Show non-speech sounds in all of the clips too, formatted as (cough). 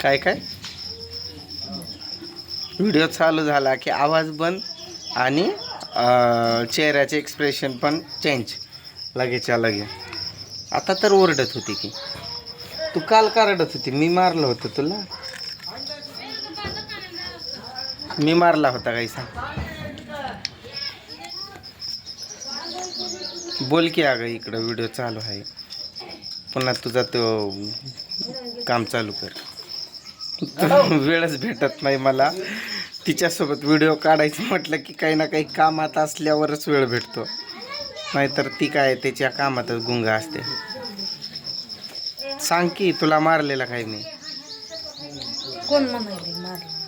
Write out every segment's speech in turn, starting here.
काय काय? व्हिडिओ चालू झाला की आवाज बंद आणि चेहऱ्याचे एक्सप्रेशन पण चेंज लगेच्या लगे आता तर ओरडत होती की. तू काल का रडत होती? मी मारलं होतं तुला. मी मारला होता काही सांग. बोल की अगं इकडं व्हिडिओ चालू आहे. पुन्हा तुझा तो काम चालू कर. वेळच भेटत नाही मला. तिच्यासोबत व्हिडिओ काढायचं म्हटलं की काही ना काही कामात असल्यावरच वेळ भेटतो. नाहीतर ती काय त्याच्या कामातच गुंगा असते. सांग की तुला मारलेला काय मी? कोण म्हणाले मारलं?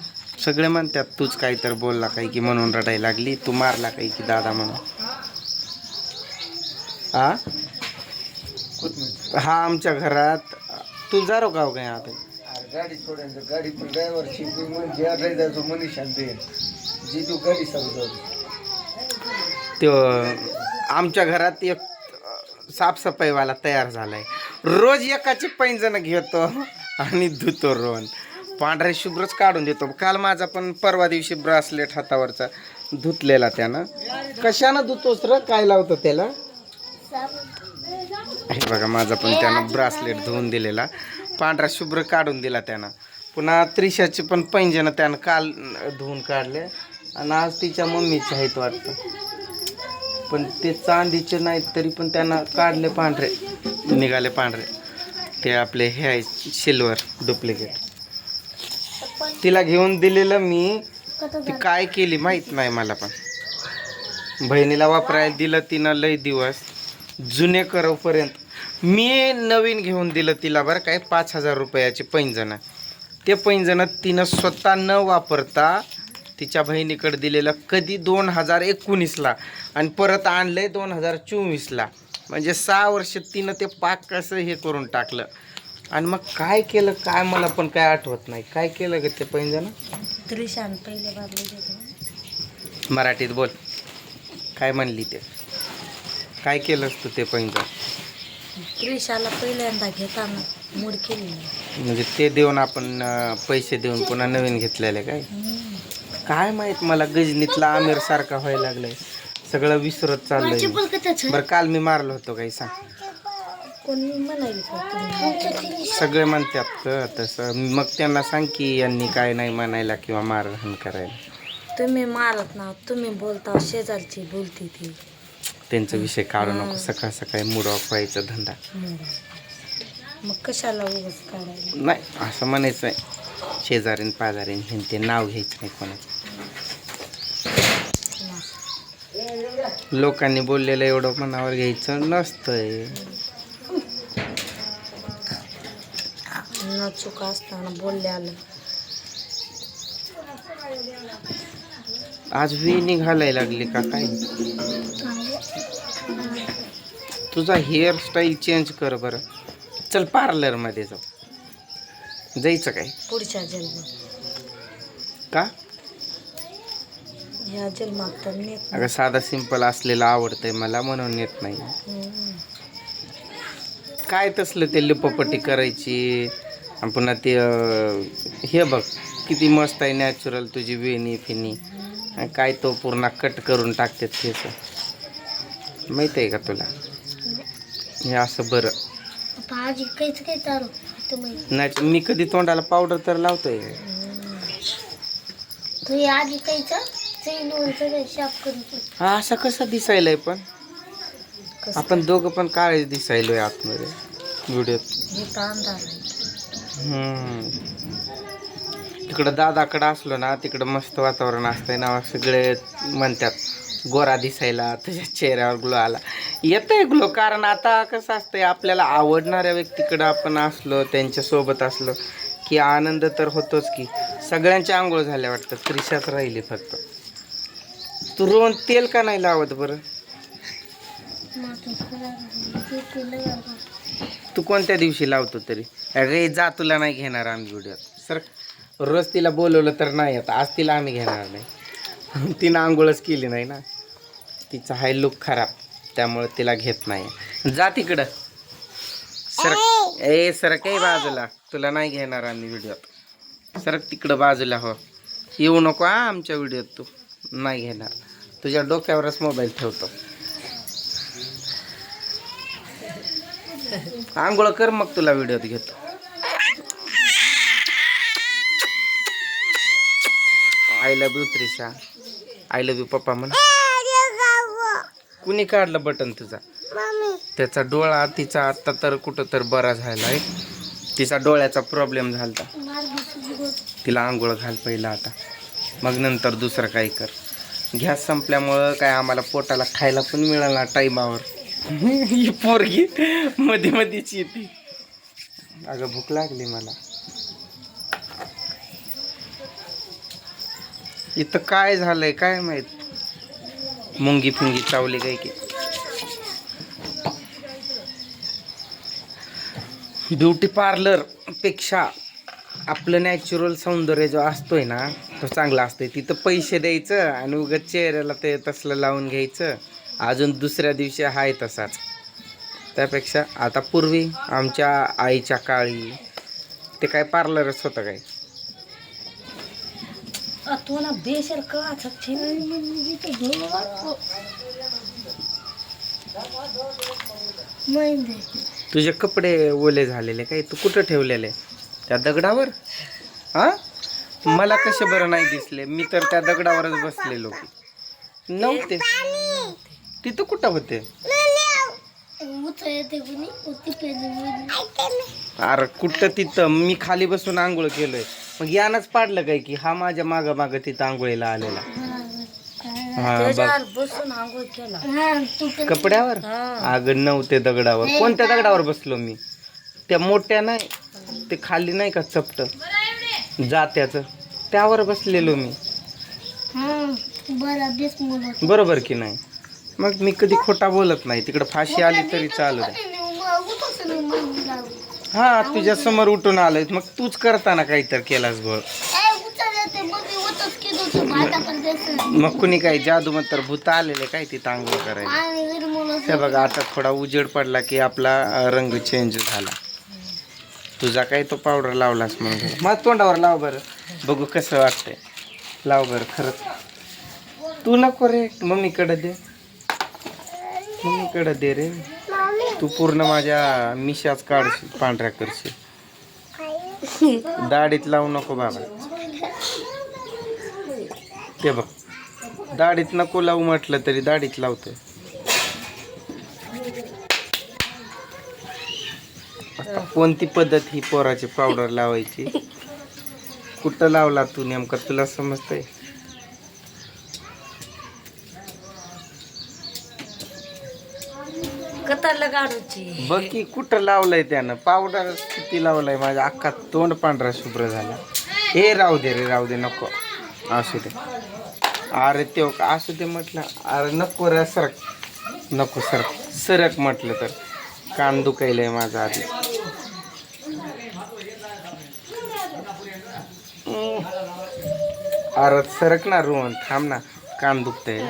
सगळे म्हणतात तूच काही तर बोलला काही की म्हणून रडायला लागली. तू मारला काही की दादा म्हणून. हा हा आमच्या घरात. तू जारो गाव काय आता गाडी सोडायचं गाडी पण ड्रायव्हर शिकून म्हणजे ड्रायव्हरचं मनीषा दे जी तू गाडी समजव तो आमच्या घरात एक साफसफाईवाला तयार झालाय. रोज एकाचे पैंजण घेतो आणि धुतो रोज पांढरे शुभ्रच काढून देतो. काल माझा पण परवा दिवशी ब्रासलेट हातावरचा धुतलेला त्यानं. कशानं धुतोस र? काय लावतो त्याला? हे बघा माझा पण त्यानं ब्रासलेट धुवून दिलेला. पांढरा शुभ्र काढून दिला त्यानं. पुन्हा त्रिशाचे पण पैंजणं त्यानं काल धुवून काढले. आणि आज तिच्या मम्मीचे आहेत वाटतं. पण ते चांदीचे नाहीत तरी पण त्यांना काढले पांढरे. निघाले पांढरे. ते आपले हे आहे सिल्वर डुप्लिकेट. तिला घेऊन दिलेलं मी. ती काय केली माहीत नाही मला पण. बहिणीला वापरायला दिलं तिनं लय दिवस. जुने करोपर्यंत मी नवीन घेऊन दिलं तिला बरं काय पाच हजार रुपयाचे पैंजणं. ते पैंजणं तिनं स्वतः न वापरता तिच्या बहिणीकडे दिलेलं कधी दोन हजार एकोणीसला आणि परत आणलंय दोन हजार चोवीसला. म्हणजे सहा वर्ष तिनं ते पाक कसं हे करून टाकलं. आणि मग काय केलं काय मला पण काय आठवत नाही. काय केलं ग ते पैंजणं? मराठीत बोल. काय म्हणली ते? काय केलंस तू ते पैंजण? त्रिशाला पहिल्यांदा घेताना मूड केली म्हणजे ते देऊन आपण अं, पैसे देऊन पुन्हा नवीन घेतलेले काय? काय माहीत मला गजनीतला आमिर सारखा व्हायला लागलाय. सगळं विसरत चाललंय. बरं काल मी मारलो होतो काही सांग. कोणी म्हणाले सगळे म्हणतात क तसं. मग त्यांना सांग की यांनी काय नाही म्हणायला किंवा मारहाण करायला. तुम्ही मारत ना तुम्ही बोलता शेजारची बोलती ती. त्यांचा विषय काढू नको सकाळ सकाळी मूड ऑफ व्हायचा धंदा. मग कशाला उगाच काढायला? नाही असं म्हणायचं नाही. शेजारीन पाजारीन हे ते नाव घ्यायचं नाही कोणाचं. लोकांनी बोललेलं एवढं मनावर घ्यायचं नसतंय. न चुका असताना आज वेणी घालायला लागली का काय? तुझा हेअरस्टाईल चेंज कर बरं. चल पार्लरमध्ये जाऊ. जायचं काय? पुढच्या जन्मात का? ह्या जन्मात तर नेत अगं साधा सिंपल असलेलं आवडतंय मला म्हणून येत नाही. हम्म. काय तसलं ते लिपपट्टी करायची? आणि पुन्हा ते अं, हे बघ किती मस्त आहे नॅचरल तुझी वेणी फिनी आणि काय तो पूर्ण कट करून टाकतात केस माहीत आहे का तुला? हे असं बरं. भाजी काहीच काही चालू तुम्ही नॅच मी कधी तोंडाला पावडर तर लावतोय. तू आधी काहीच हा असं कसं दिसायलंय पण? आपण दोघं पण काळेच दिसायलोय आतमध्ये व्हिडिओत. तिकडं दादाकडं असलो ना तिकडं मस्त वातावरण असतंय ना सगळे म्हणतात गोरा दिसायला तुझ्या चेहऱ्यावर ग्लो आला. येतंय ग्लो कारण आता कसं असतंय आपल्याला आवडणाऱ्या व्यक्तीकडं आपण असलो त्यांच्यासोबत असलो की आनंद तर होतोच की. सगळ्यांच्या आंघोळ झाल्या वाटतं त्रिशाच राहिली फक्त. तू रोहन तेल का नाही लावत बरं? तू कोणत्या दिवशी लावतो तरी? अरे जा तुला नाही घेणार आम्ही व्हिडिओत सर रोज तिला बोलवलं तर नाही आता आज तिला आम्ही घेणार नाही. (laughs) तिनं आंघोळच केली नाही ना. तिचा हाय लुक खराब त्यामुळे तिला घेत नाही. जा तिकडं. सर ए सर काही बाजूला. तुला नाही घेणार आम्ही व्हिडिओत सरक तिकडं बाजूला हो. येऊ नको हा आमच्या व्हिडिओत तू नाही घेणार. तुझ्या डोक्यावरच मोबाईल ठेवतो. आंघोळ कर मग तुला व्हिडिओत घेतो. I love you Trisha I love you पप्पा म्हण कुणी काढलं बटन तुझा त्याचा डोळा तिचा आत्ता तर कुठं तर बरा झालाय तिचा डोळ्याचा प्रॉब्लेम झालता. तिला आंघोळ घाल पहिला आता. मग नंतर दुसरं काही कर. गॅस संपल्यामुळं काय आम्हाला पोटाला खायला पण मिळाला टाईमावर ही पोरगी मध्ये मध्येच येते अगं भूक लागली मला. इथं काय झालंय काय माहीत? मुंगी फुंगी चावली काय की. ब्युटी पार्लरपेक्षा आपलं नॅचरल सौंदर्य जो असतोय ना तो चांगला असतोय. तिथं पैसे द्यायचं आणि उगत चेहऱ्याला ते तसलं लावून घ्यायचं. अजून दुसऱ्या दिवशी हाय तसाच. त्यापेक्षा आता पूर्वी आमच्या आईच्या काळी ते काय पार्लरच होतं काय? तू ना बेसर का? छे तुझे कपडे ओले झालेले काय? तू कुठं ठेवलेले? त्या दगडावर? हा? मला कसे बरं नाही दिसले. मी तर त्या दगडावरच बसलेलो. की नव्हते तिथं कुठं होते? अरे कुठं तिथं? मी खाली बसून आंघोळ केलोय. मग यानच पाडलं काय की हा माझ्या माग माग तिथं आंघोळीला आलेला. हा बघ. त्याच्यावर बसून आंघोळ केला. कपड्यावर? हा. अगं नव्हते दगडावर. कोणत्या दगडावर बसलो मी? त्या मोठ्या नाही ते खाली नाही का चपट? जात्याचं. त्यावर बसलेलो मी. बरोबर की नाही? मग मी कधी खोटा बोलत नाही. तिकडे फाशी आली तरी चालू दे हा तुझ्या समोर उठून आलोय. मग तूच करताना काहीतरी केलास गोळ मग कुणी काही जादू तर भूत आलेले काय तिथं आंघोळ करायला? हे बघा आता थोडा उजेड पडला की आपला रंग चेंज झाला. तुझा काय तो पावडर लावलास म्हणून मग तोंडावर लाव बरं. बघू कसं वाटतंय. लाव बरं खरंच. तू नको रे मम्मीकडे दे. मम्मीकडे दे रे. तू पूर्ण माझ्या मिशाच काढशील पांढऱ्या करशील. दाढीत लावू नको बाबा. ते बघ. दाढीत नको लावू म्हटलं तरी दाढीत लावतो आता कोणती पद्धत ही पोराची पावडर लावायची? कुठं लावला तू नेमकं? तुला समजतंय? काढूची बघ की कुठं लावलंय त्यानं. पावडर किती लावलाय माझ्या अख्खा तोंड पांढरा शुभ्र झाला. हे राहू दे रे राहू दे नको. असू दे. अरे तेव का असू दे म्हटलं. अरे नको रे सरक. नको सरक. सरक म्हटलं तर. कान दुखायलंय माझा आधी. अरे सरक ना रोहन. थांब ना. कान दुखतंय.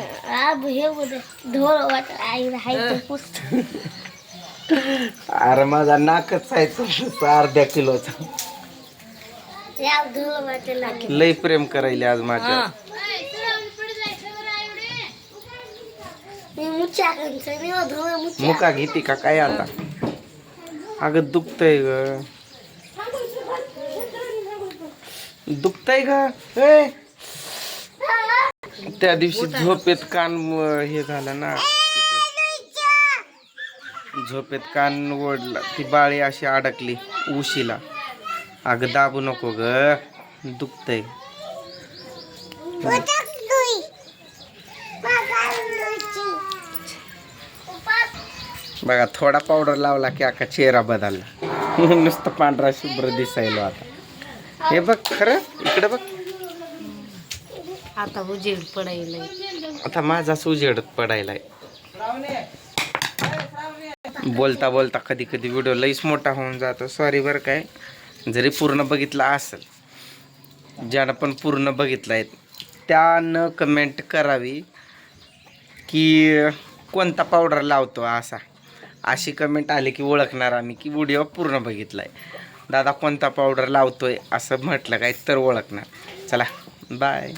(laughs) अरे माझा नाकच आहे तो अर्ध्या किलोचा. लय प्रेम करायले आज माझ्या. मुका घेते का काय आता? अगं दुखतय ग. दुखतय ग? ए! त्या दिवशी झोपेत कान हे झालं ना. झोपेत कान ओढला. ती बाळी अशी अडकली उशीला. अगं दाबू नको ग. दुखतय. बघा थोडा पावडर लावला की अख्खा चेहरा बदलला. (laughs) नुसतं पांढरा शुभ्र दिसायला आता. हे बघ खरं? इकडे बघ. आता उजेड पडायला आता माझाच उजेडत पडायलाय. बोलता बोलता कधी कधी व्हिडिओ लईच मोठा होऊन जातो. सॉरी बरं काय. जरी पूर्ण बघितला असेल ज्यानं पण पूर्ण बघितलं आहे त्यानं कमेंट करावी की कोणता पावडर लावतो असा. अशी कमेंट आली की ओळखणार आम्ही की व्हिडिओ पूर्ण बघितला आहे दादा कोणता पावडर लावतोय असं म्हटलं काय तर ओळखणार. चला बाय